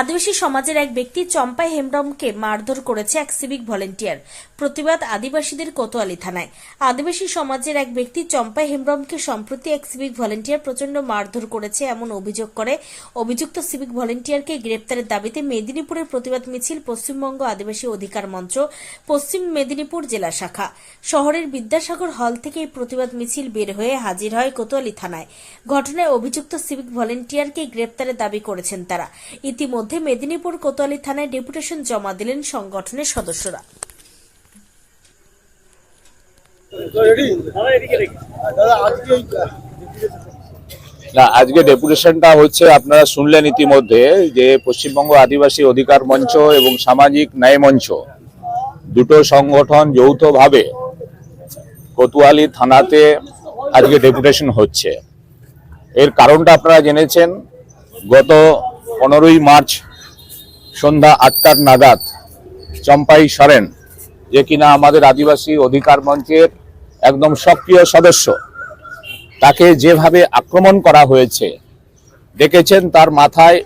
আদিবাসী সমাজের এক ব্যক্তি চম্পাই হেমব্রমকে মারধর করেছে এক সিভিক ভলেন্টিয়ার। প্রতিবাদ আদিবাসীদের কোতোয়ালি থানায়। আদিবাসী সমাজের এক ব্যক্তি চম্পাই হেমব্রমকে সম্প্রতি এক সিভিক ভলেন্টিয়ার প্রচণ্ড মারধর করেছে এমন অভিযোগ করে। অভিযুক্ত সিভিক ভলেন্টিয়ারকে গ্রেপ্তারের দাবিতে মেদিনীপুরের প্রতিবাদ মিছিল পশ্চিমবঙ্গ আদিবাসী অধিকার মঞ্চ, পশ্চিম মেদিনীপুর জেলা শাখা। শহরের বিদ্যাসাগর হল থেকে এই প্রতিবাদ মিছিল বের হয়ে হাজির হয় কোতোয়ালি থানায়। ঘটনায় অভিযুক্ত সিভিক ভলেন্টিয়ারকে গ্রেপ্তারের দাবি করেছেন তারা। ইতিমধ্যে মেদিনীপুর কোতোয়ালি থানায় ডেপুটেশন জমা দিলেন সংগঠনের সদস্যরা। না, আজকে ডেপুটেশনটা হচ্ছে আপনারা শুনলেন ইতিমধ্যে যে পশ্চিমবঙ্গ আদিবাসী অধিকার মঞ্চ এবং সামাজিক ন্যায় মঞ্চ দুটো সংগঠন যৌথভাবে কোতোয়ালি থানাতে আজকে ডেপুটেশন হচ্ছে। এর কারণটা আপনারা জেনেছেন, গত পনেরোই মার্চ সন্ধ্যা আটটার নাগাদ চম্পাই সরেন, যে কিনা আমাদের আদিবাসী অধিকার মঞ্চের একদম সক্রিয় সদস্য, তাকে যেভাবে আক্রমণ করা হয়েছে, দেখেছেন তার মাথায়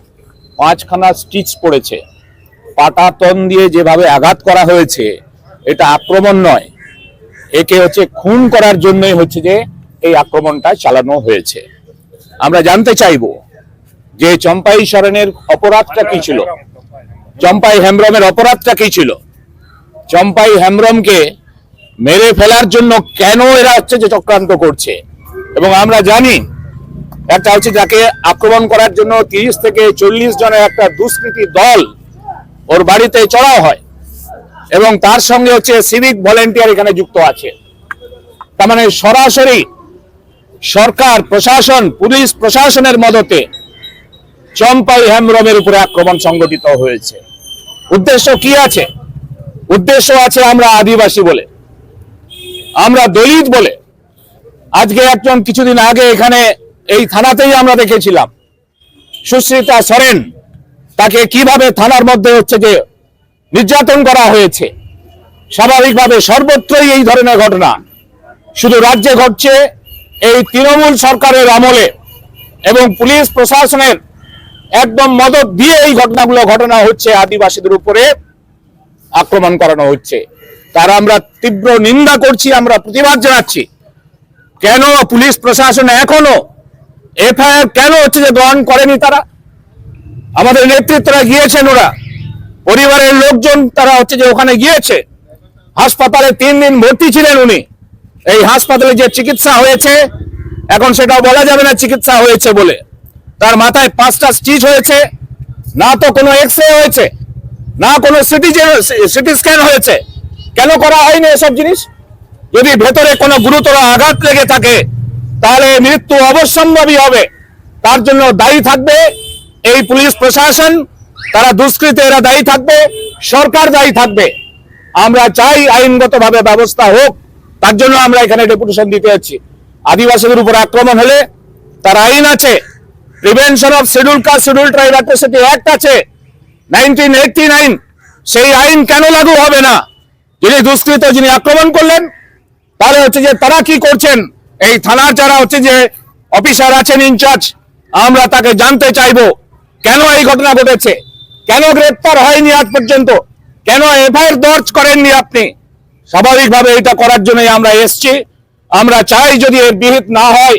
পাঁচখানা স্টিচ পড়েছে, পাটা তন দিয়ে যেভাবে আঘাত করা হয়েছে, এটা আক্রমণ নয়, একে হচ্ছে খুন করার জন্যই হচ্ছে যে এই আক্রমণটা চালানো হয়েছে। আমরা জানতে চাইব যে চম্পাই সরেনের অপরাধটা কি ছিল? চম্পাই হেমব্রমের অপরাধটা কি ছিল? চম্পাই হেমব্রমকে মেরে ফেলার জন্য কেন এরা হচ্ছে যে চক্রান্ত করছে? এবং আমরা জানি, একটা হচ্ছে যাকে আক্রমণ করার জন্য তিরিশ থেকে চল্লিশ জনের একটা দুষ্কৃতী দল ওর বাড়িতে চড়াও হয়। এবং তার সঙ্গে হচ্ছে সিভিক ভলেন্টিয়ার এখানে যুক্ত আছে। তার মানে সরাসরি সরকার, প্রশাসন, পুলিশ প্রশাসনের মদতে চম্পাই হেমব্রমের উপরে আক্রমণ সংগঠিত হয়েছে। উদ্দেশ্য কি আছে? উদ্দেশ্য আছে আমরা আদিবাসী বলে। আমরা দলিত বলে। আজকে একজন কিছুদিন আগে এখানে এই থানাতেই আমরা দেখেছিলাম। সুশ্রিতা সরেন, তাকে কীভাবে থানার মধ্যে হচ্ছে যে নির্যাতন করা হয়েছে, স্বাভাবিকভাবে সর্বত্রই এই ধরনের ঘটনা। শুধু রাজ্যে ঘটছে, এই তৃণমূল সরকারের আমলে এবং পুলিশ প্রশাসনের একদম মদত দিয়ে এই ঘটনাগুলো, ঘটনা হচ্ছে আদিবাসীদের উপরে আক্রমণ করানো হচ্ছে। তার আমরা তীব্র নিন্দা করছি, আমরা প্রতিবাদ জানাচ্ছি। কেন পুলিশ প্রশাসন এখনও এফআইআর কেন হচ্ছে যে গ্রহণ করেনি তারা? আমাদের নেতৃত্বরা গিয়েছেন ওরা। পরিবারের লোকজন তারা হচ্ছে যে ওখানে গিয়েছে। হাসপাতালে তিন দিন ভর্তি ছিলেন উনি। এই হাসপাতালে যে চিকিৎসা হয়েছে, এখন সেটাও বলা যাবে না চিকিৎসা হয়েছে বলে। মাথায় পাঁচটা স্টিচ হয়েছে, না তো কোনো এক্স রে হয়েছে, না কোনো সিটি সিটি স্ক্যান হয়েছে। কেন করা হয়নি এসব জিনিস? যদি ভেতরে কোনো গুরুতর আঘাত লেগে থাকে, তাহলে মৃত্যু অবশ্যম্ভাবী হবে। তার জন্য দায়ী থাকবে এই পুলিশ প্রশাসন, তারা দুষ্কৃতে এরা দায়ী থাকবে, সরকার দায়ী থাকবে। আমরা চাই আইনগতভাবে ব্যবস্থা হোক, তার জন্য আমরা এখানে ডেপুটেশন দিতে যাচ্ছি। আদিবাসীদের উপর আক্রমণ হলে তার আইন আছে prevention of schedule caste schedule tribe atrocity act আছে। নাইনটিন এইটটি নাইন সেই আইন কেন লাগু হবে না? যিনি দুষ্কৃত, যিনি আক্রমণ করলেন, তাহলে হচ্ছে যে তারা কি করছেন? এই থানার যারা হচ্ছে যে অফিসার আছেন, ইনচার্জ, আমরা তাকে জানতে চাইব। কেন এই ঘটনা ঘটেছে? কেন গ্রেপ্তার হয়নি আজ পর্যন্ত? কেন এফআইআর দর্জ করেননি আপনি? স্বাভাবিকভাবে এটা করার জন্যই আমরা এসছি। আমরা চাই যদি এর বিহিত না হয়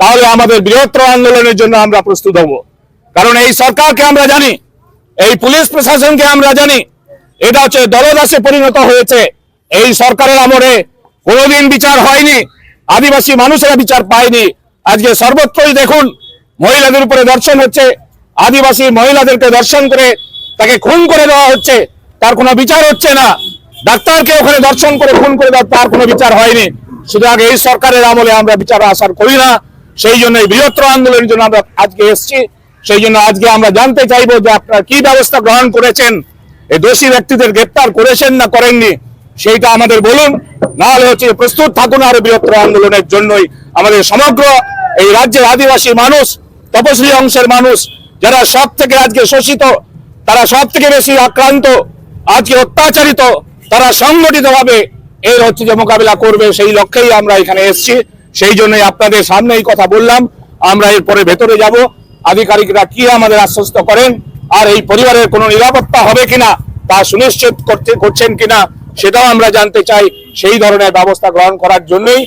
তাহলে আমাদের বৃহত্তর আন্দোলনের জন্য আমরা প্রস্তুত হব। কারণ এই সরকারকে আমরা জানি, এই পুলিশ প্রশাসনকে আমরা জানি, এটা হচ্ছে দলদাসে পরিণত হয়েছে। এই সরকারের আমলে কোনোদিন বিচার হয়নি, আদিবাসী মানুষেরা বিচার পায়নি। আজকে সর্বত্রই দেখুন, মহিলাদের উপরে দর্শন হচ্ছে, আদিবাসী মহিলাদেরকে দর্শন করে তাকে খুন করে দেওয়া হচ্ছে, তার কোনো বিচার হচ্ছে না। ডাক্তারকে ওখানে দর্শন করে, খুন করে দেওয়া তার কোনো বিচার হয়নি। সুতরাং এই সরকারের আমলে আমরা বিচার আসার করি না। সেই জন্য এই বৃহত্তর আন্দোলনের জন্য আমরা আজকে এসেছি। সেই জন্য আজকে আমরা জানতে চাইব যে আপনারা কি ব্যবস্থা গ্রহণ করেছেন? এই দোষী ব্যক্তিদের গ্রেপ্তার করেছেন না করেননি? সেইটা আমাদের বলুন। না হলে হচ্ছে প্রস্তুত থাকুন আরও বৃহত্তর আন্দোলনের জন্যই। আমাদের সমগ্র এই রাজ্যের আদিবাসী মানুষ তপশিলি অংশের মানুষ, যারা সব থেকে আজকে শোষিত, তারা সব থেকে বেশি আক্রান্ত, আজকে অত্যাচারিত, তারা সংগঠিত ভাবে এর হচ্ছে যে মোকাবিলা করবে সেই লক্ষ্যেই আমরা এখানে এসেছি। সেই জন্যই আপনাদের সামনে এই কথা বললাম। আমরা এরপরে ভেতরে যাব। আধিকারিকরা কি আমাদের আশ্বস্ত করেন? আর এই পরিবারের কোনো নিরাপত্তা হবে কিনা তা সুনিশ্চিত করতে করছেন কিনা সেটাও আমরা জানতে চাই। সেই ধরনের ব্যবস্থা গ্রহণ করার জন্যই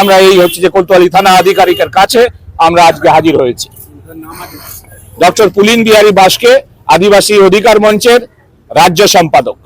আমরা এই হচ্ছে যে কোতোয়ালি থানা আধিকারিকের কাছে আমরা আজকে হাজির হয়েছি। ডক্টর পুলিন বিহারী বাসকে আদিবাসী অধিকার মঞ্চের রাজ্য সম্পাদক।